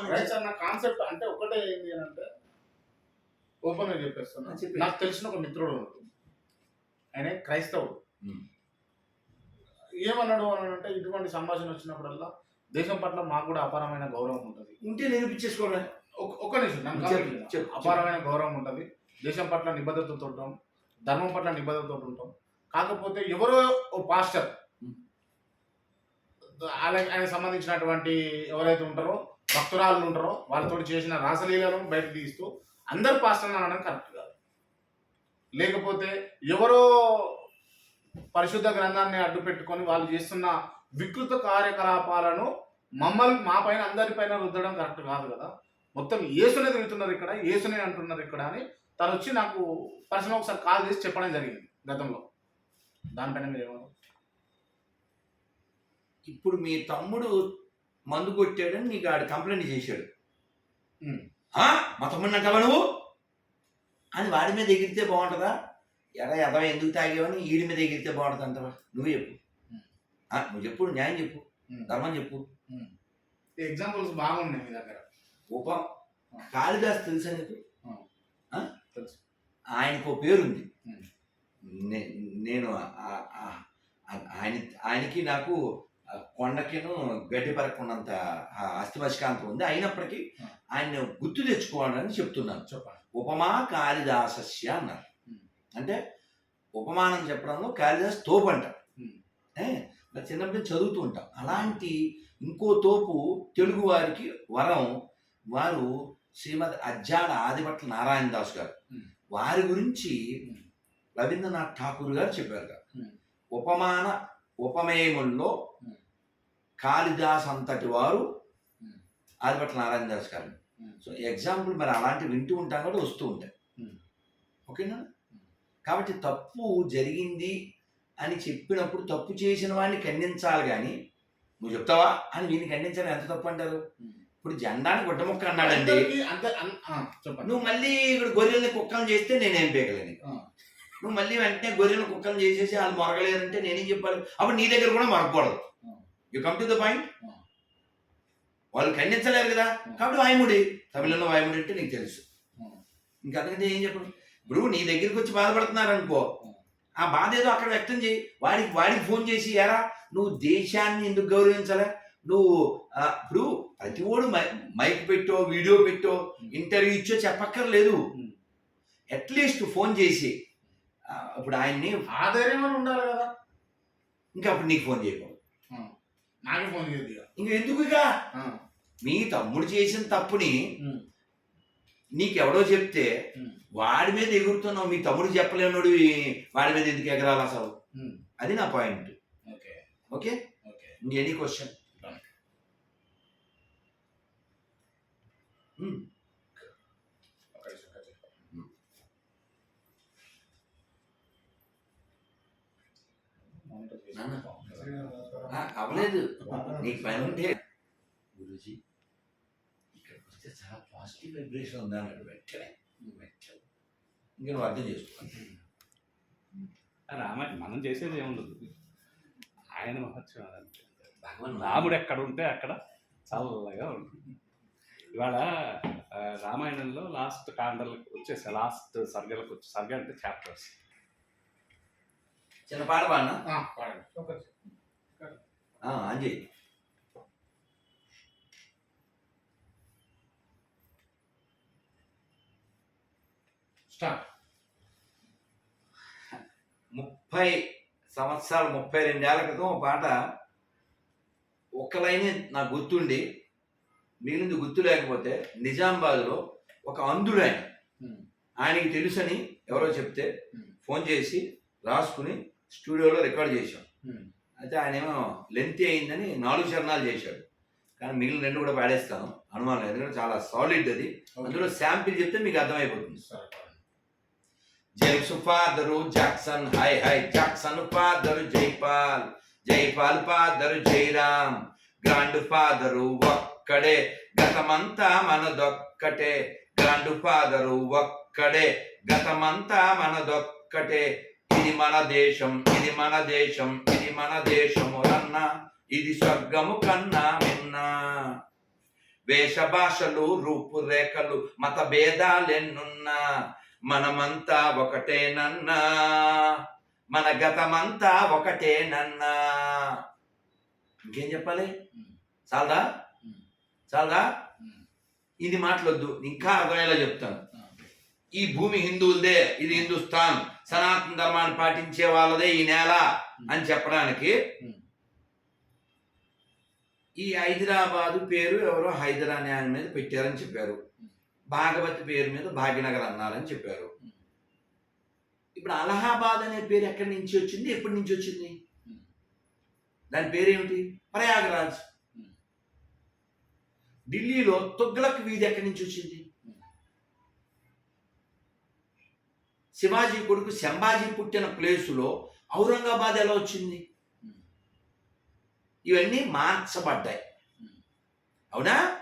Right sir నా concept అంటే ఒకటే ఏంటి అని అంటే ఓపెన్గా చెప్పేస్తున్నా. ఆ, చెప్పు. నాకు తెలిసిన ఒక మిత్రుడు ఉన్నాడు. ఆయన క్రైస్తవుడు. ఉమ్. ఏమన్నాడు అని అంటే ఇటువంటి సంభాషణ వచ్చినప్పుడల్లా దేశం పట్ల మాకు కూడా అపారమైన గౌరవం ఉంటుంది. ఉంటే నిరూపించేసుకోవడం ఒక- ఒక్క నిమిషం అపారమైన గౌరవం ఉంటుంది. దేశం పట్ల నిబద్ధతతో ఉంటాం. ధర్మం పట్ల నిబద్ధతతో ఉంటాం. కాకపోతే ఎవరో ఓ పాస్టర్. అలాగే ఆయన సంబంధించినటువంటి ఎవరైతే ఉంటారో భక్తురాలు ఉంటారో వాళ్ళతో చేసిన రాసలీలను బయట తీస్తూ అందరు పాస్టర్లు అనడం కరెక్ట్ కాదు. లేకపోతే ఎవరో పరిశుద్ధ గ్రంథాన్ని అడ్డు పెట్టుకొని వాళ్ళు చేస్తున్న వికృత కార్యకలాపాలను మమ్మల్ని మా పైన అందరిపైన రుద్దడం కరెక్ట్ కాదు కదా. మొత్తం ఏసునే తిరుగుతున్నారు ఇక్కడ ఏసునే అంటున్నారు ఇక్కడ అని తను వచ్చి నాకు పర్సనల్ ఒకసారి కాల్ చేసి చెప్పడం జరిగింది గతంలో. దానిపైన మీరు ఏమన్నా ఇప్పుడు మీ తమ్ముడు మందు కొట్టాడని నీకు ఆడు కంప్లైంట్ చేశాడు. ఉమ్. ఆ? మా తమ్ముడిని అంటావా నువ్వు? అని వాడి మీద ఎగిరితే బాగుంటుందా? ఎరా ఎదవ ఎందుకు తాగేవని ఈడి మీద ఎగిరితే బాగుంటుంది అంటావా? నువ్వు చెప్పు. నువ్వు చెప్పు న్యాయం చెప్పు ధర్మం చెప్పు. ఎగ్జాంపుల్స్ బాగున్నాయి మీ దగ్గర. ఉప కాళిదాస్ తెలుసా నీకు? తెలుసు. ఆయనకు పేరుంది. నేను ఆయన ఆయనకి నాకు కొండకిను గడ్డి పరకున్నంత అస్థిమశకాంతం ఉంది అయినప్పటికీ. ఆయన గుర్తు తెచ్చుకోవాలని చెప్తున్నాను చెప్పండి ఉపమా కాళిదాసస్య అన్నారు. అంటే ఉపమానం చెప్పడంలో కాళిదాస్ తోపు అంట చిన్నప్పుడు చదువుతూ ఉంటాం అలాంటి ఇంకో తోపు తెలుగు వారికి వరం వారు శ్రీమద్ అజ్జాడ ఆదిభట్ల నారాయణ దాస్ గారు. వారి గురించి. రవీంద్రనాథ్ ఠాకూర్ గారు చెప్పారు. ఉపమాన ఉపమేయముల్లో. కాళిదాస్ అంతటి వారు ఉమ్. ఆదిభట్ల నారాయణ దాస్ గారు. సో ఎగ్జాంపుల్ మరి అలాంటి వింటూ ఉంటాం కూడా వస్తూ ఉంటాయి. ఓకేనా. కాబట్టి తప్పు జరిగింది అని చెప్పినప్పుడు తప్పు చేసిన వాడిని ఖండించాలి కానీ నువ్వు చెప్తావా అని వీడిని ఖండించడం ఎంత తప్పు అంటారు. ఇప్పుడు జెండాని గుడ్డముక్క అన్నాడండి అందరికీ అంతే అన్- ఆ, చెప్పండి నువ్వు మళ్ళీ ఇక్కడ గొర్రెల్ని కుక్కలు చేస్తే నేనేం పీకలేను ఆ. నువ్వు మళ్ళీ వెంటనే గొర్రెలను కుక్కలు చేసేసి వాళ్ళు మొరగలేరంటే నేనేం చెప్పాలి అప్పుడు నీ దగ్గర కూడా మొరగకూడదు. You come to the point. వాళ్ళు ఖండించలేరు కదా. కాబట్టి వాయుముడి. తమిళంలో వాయుముడి అంటే నీకు తెలుసు. ఇంకా అందుకంటే ఏం చెప్పను? ఇప్పుడు నీ దగ్గరికి వచ్చి బాధపడుతున్నారు అనుకో ఆ బాధ ఏదో అక్కడ వ్యక్తం చేయి. వాడికి వాడికి ఫోన్ చేసి ఎరా నువ్వు దేశాన్ని ఎందుకు గౌరవించాలా? నువ్వు ఇప్పుడు ప్రతి ఓడు మైక్ పెట్టో వీడియో పెట్టో ఇంటర్వ్యూ ఇచ్చో చెప్పక్కర్లేదు. అట్లీస్ట్ ఫోన్ చేసి ఇప్పుడు ఆయన్ని ఆ ధైర్యం అని ఉండాలి కదా. ఇంకా అప్పుడు నీకు ఫోన్ చేయకూడదు ఆ. నాకే ఫోన్ చేయదు ఇక. ఎందుకు ఇక. మీ తమ్ముడు చేసిన తప్పుని. నీకెవడో చెప్తే. వాడి మీద ఎగురుతున్నావు మీ తమ్ముడు చెప్పలేనుడు వాడి మీద ఎందుకు ఎగరాలి అసలు. అది నా పాయింట్ ఓకే ఓకే ఓకే ఇంక ఎనీ క్వశ్చన్ ఒక నిమిషం, ఒక నిమిషం. నాన్న. అవ్వలేదు. నీకు పని ఉంటే. గురుజీ ఇక్కడికి వస్తే చాలా పాజిటివ్ వైబ్రేషన్ ఉంది అన్నాడు. వెంటనే నువ్వు వెంటనే ఇంకా నువ్వు అర్థం చేసుకో. రామ మనం చేసేది ఏముండదు. ఆయన మహత్యం. భగవన్ రాముడు ఎక్కడ ఉంటే అక్కడ చల్లగా ఉంటుంది. ఇవాళ రామాయణంలో లాస్ట్ కాండలకు వచ్చేసా లాస్ట్ సర్గలకు వచ్చి సర్గ అంటే చాప్టర్స్ చిన్న పాట పాడినా పాడండి. ఒక. అంజయ్ స్టార్ట్ ముప్పై సంవత్సరాలు ముప్పై రెండేళ్ళ క్రితం ఒక పాట ఒక్క లైన్ నాకు గుర్తుండి మిగిలింది గుర్తు లేకపోతే నిజామాబాద్లో ఒక అంధుడు ఆయన. ఆయనకి తెలుసని ఎవరో చెప్తే. ఫోన్ చేసి రాసుకుని స్టూడియోలో రికార్డ్ చేశాం. ఉమ్. అయితే ఆయన ఏమో లెంత్ అయిందని నాలుగు చరణాలు చేశాడు. కానీ మిగిలిన రెండు కూడా పాడేస్తాను అనుమానం లేదు. ఎందుకంటే చాలా సాలిడ్ అది. అందులో శాంపిల్ చెప్తే మీకు అర్థమైపోతుంది. జేమ్స్ ఫాదరు జాక్సన్ హై high Jackson father Jaipal Jaipal father Jairam. Grandfather ఒక్కడే. గతమంతా మనదొక్కటే. గ్రాండ్ ఫాదరు ఒక్కడే. గతమంతా మనదొక్కటే. ఇది మన దేశం ఇది మన దేశం ఇది మన దేశము రన్న ఇది స్వర్గము కన్నా మిన్నా. వేష భాషలు రూపురేఖలు మత భేదాలెన్నున్నా మనమంతా ఒకటేనన్నా. మన గతమంతా ఒకటేనన్నా. ఇంకేం చెప్పాలి? చాలదా? చాలదా? ఇది మాటలొద్దు ఇంకా అర్థమయ్యేలా చెప్తాను. ఈ భూమి హిందువులదే ఇది హిందుస్థాన్. సనాతన ధర్మాన్ని పాటించే వాళ్ళదే ఈ నేల అని చెప్పడానికి ఈ హైదరాబాదు పేరు ఎవరో హైదరా అనే మీద పెట్టారని చెప్పారు. భాగవతి పేరు మీద భాగ్యనగర్ అన్నారని చెప్పారు. ఇప్పుడు అలహాబాద్ అనే పేరు ఎక్కడి నుంచి వచ్చింది? ఎప్పటి నుంచి వచ్చింది? దాని పేరేమిటి? ప్రయాగరాజ్. ఢిల్లీలో తుగ్లక్ వీధి ఎక్కడి నుంచి వచ్చింది? శివాజీ కొడుకు శంభాజీ పుట్టిన ప్లేసులో ఔరంగాబాద్ ఎలా వచ్చింది? ఇవన్నీ మార్చబడ్డాయి. అవునా?